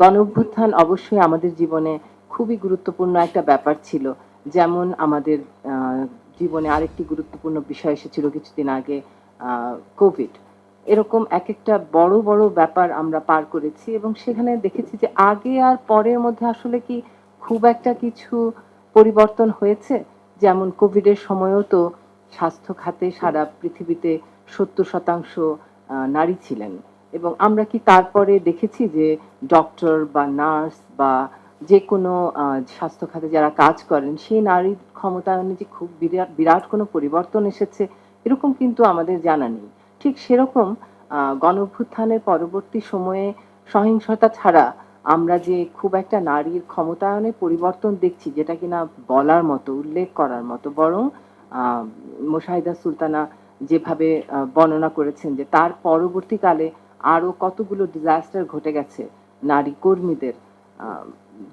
গণ অভ্যুত্থান অবশ্যই আমাদের জীবনে খুবই গুরুত্বপূর্ণ একটা ব্যাপার ছিল। যেমন আমাদের জীবনে আরেকটি গুরুত্বপূর্ণ বিষয় এসেছিল কিছুদিন আগে কোভিড। এরকম এক একটা বড় বড় ব্যাপার আমরা পার করেছি এবং সেখানে দেখেছি যে আগে আর পরের মধ্যে আসলে কি খুব একটা কিছু পরিবর্তন হয়েছে? যেমন কোভিডের সময়ও তো স্বাস্থ্য খাতে সারা পৃথিবীতে সত্তর শতাংশ নারী ছিলেন। এবং আমরা কি তারপরে দেখেছি যে ডক্টর বা নার্স বা যে কোনো স্বাস্থ্য খাতে যারা কাজ করেন সেই নারীর ক্ষমতায়নে যে খুব বিরাট বিরাট কোনো পরিবর্তন এসেছে এরকম কিন্তু আমাদের জানা নেই। ঠিক সেরকম আহ, গণ অভ্যুত্থানের পরবর্তী সময়ে সহিংসতা ছাড়া আমরা যে খুব একটা নারীর ক্ষমতায়নে পরিবর্তন দেখছি যেটা কিনা বলার মতো উল্লেখ করার মতো বরং মোশাহিদা সুলতানা যেভাবে বর্ণনা করেছেন যে তার পরবর্তীকালে আরও কতগুলো ডিজাস্টার ঘটে গেছে নারী কর্মীদের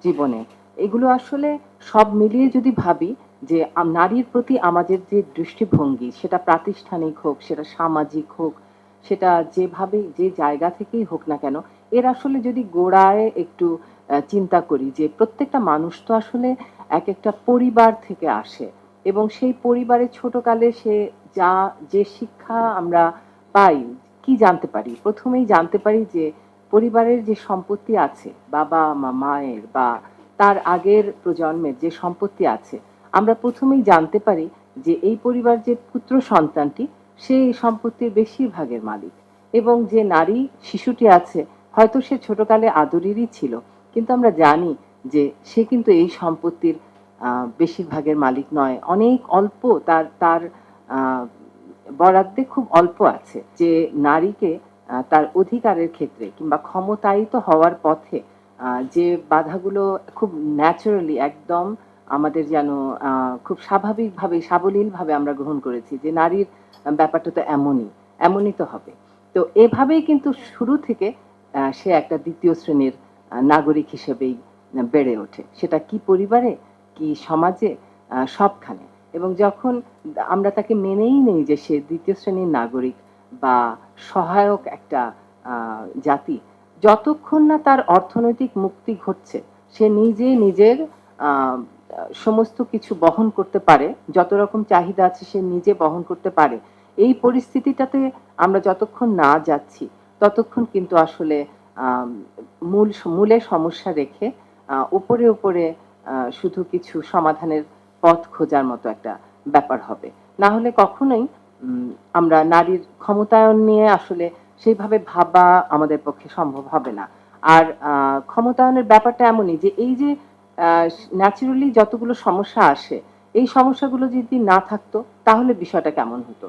জীবনে। এগুলো আসলে সব মিলিয়ে যদি ভাবি যে নারীর প্রতি আমাদের যে দৃষ্টিভঙ্গি, সেটা প্রাতিষ্ঠানিক হোক, সেটা সামাজিক হোক, সেটা যেভাবে যে জায়গা থেকেই হোক না কেন, এর আসলে যদি গোড়ায় একটু চিন্তা করি যে প্রত্যেকটা মানুষ তো আসলে এক একটা পরিবার থেকে আসে এবং সেই পরিবারের ছোটকালে সে যা, যে শিক্ষা আমরা পাই কি জানতে পারি? প্রথমেই জানতে পারি যে পরিবারের যে সম্পত্তি আছে, বাবা, মা, মায়ের বা তার আগের প্রজন্মের যে সম্পত্তি আছে, আমরা প্রথমেই জানতে পারি যে এই পরিবার যে পুত্র সন্তানটি, সে এই সম্পত্তির বেশিরভাগের মালিক এবং যে নারী শিশুটি আছে, হয়তো সে ছোটকালে আদরেরই ছিল, কিন্তু আমরা জানি যে সে কিন্তু এই সম্পত্তির বেশিরভাগের মালিক নয়। অনেক অল্প তার তার বরাদ্দে খুব অল্প আছে, যে নারীকে তার অধিকারের ক্ষেত্রে কিংবা ক্ষমতায়িত হওয়ার পথে যে বাধাগুলো খুব ন্যাচারালি একদম আমাদের যেন খুব স্বাভাবিকভাবে, সাবলীলভাবে আমরা গ্রহণ করেছি, যে নারীর ব্যাপারটা তো এমনই এমনই তো হবে। তো এভাবেই কিন্তু শুরু থেকে সে একটা দ্বিতীয় শ্রেণির নাগরিক হিসেবেই বেড়ে ওঠে। সেটা কি পরিবারে, কি সমাজে সবখানে। এবং যখন আমরা তাকে মেনেই নেই যে সে দ্বিতীয় শ্রেণির নাগরিক বা সহায়ক একটা জাতি, যতক্ষণ না তার অর্থনৈতিক মুক্তি ঘটছে, সে নিজে নিজের সমস্ত কিছু বহন করতে পারে, যত রকম চাহিদা আছে সে নিজে বহন করতে পারে। এই পরিস্থিতিটাতে আমরা যতক্ষণ না যাচ্ছি, ততক্ষণ কিন্তু আসলে মূল, মূলে সমস্যা রেখে উপরে উপরে শুধু কিছু সমাধানের পথ খোঁজার মতো একটা ব্যাপার হবে। না হলে কখনোই আমরা নারীর ক্ষমতায়ন নিয়ে আসলে সেইভাবে ভাবা আমাদের পক্ষে সম্ভব হবে না। আর ক্ষমতায়নের ব্যাপারটা এমনই যে এই যে ন্যাচারালি যতগুলো সমস্যা আসে, এই সমস্যাগুলো যদি না থাকতো, তাহলে বিষয়টা কেমন হতো?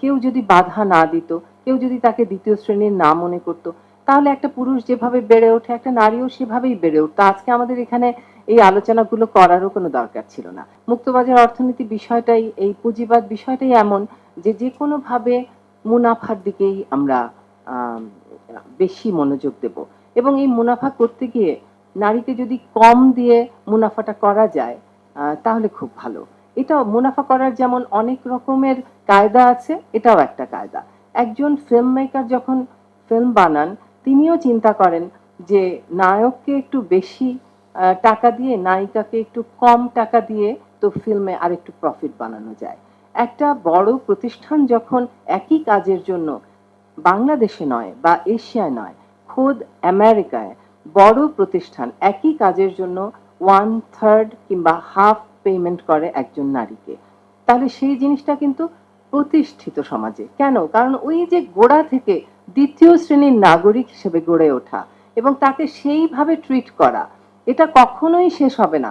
কেউ যদি বাধা না দিত, কেউ যদি তাকে দ্বিতীয় শ্রেণির না মনে করতো, তাহলে একটা পুরুষ যেভাবে বেড়ে ওঠে, একটা নারীও সেভাবেই বেড়ে উঠতো। আজকে আমাদের এখানে এই আলোচনাগুলো করারও কোনো দরকার ছিল না। মুক্তবাজার অর্থনীতি বিষয়টাই, এই পুঁজিবাদ বিষয়টাই এমন যে যে কোনো ভাবে মুনাফার দিকেই আমরা বেশি মনোযোগ দেব। এবং এই মুনাফা করতে গিয়ে নারীকে যদি কম দিয়ে মুনাফাটা করা যায় তাহলে খুব ভালো। এটা মুনাফা করার যেমন অনেক রকমের কায়দা আছে, এটাও একটা কায়দা। একজন ফিল্ম মেকার যখন ফিল্ম বানান, তিনিও চিন্তা করেন যে, নায়ককে একটু বেশি টাকা দিয়ে, নায়িকাকে একটু কম টাকা দিয়ে তো ফিল্মে আরেকটু প্রফিট বানানো যায়। একটা বড় প্রতিষ্ঠান যখন একই কাজের জন্য বাংলাদেশে নয় বা এশিয়ায় নয়, খোদ আমেরিকায় বড় প্রতিষ্ঠান একই কাজের জন্য ওয়ান থার্ড কিংবা হাফ পেমেন্ট করে একজন নারীকে। তাহলে সেই জিনিসটা কিন্তু প্রতিষ্ঠিত সমাজে। কেন? কারণ ওই যে গোড়া থেকে দ্বিতীয় শ্রেণির নাগরিক হিসেবে গড়ে ওঠা এবং তাকে সেইভাবে ট্রিট করা এটা কখনোই শেষ হবে না।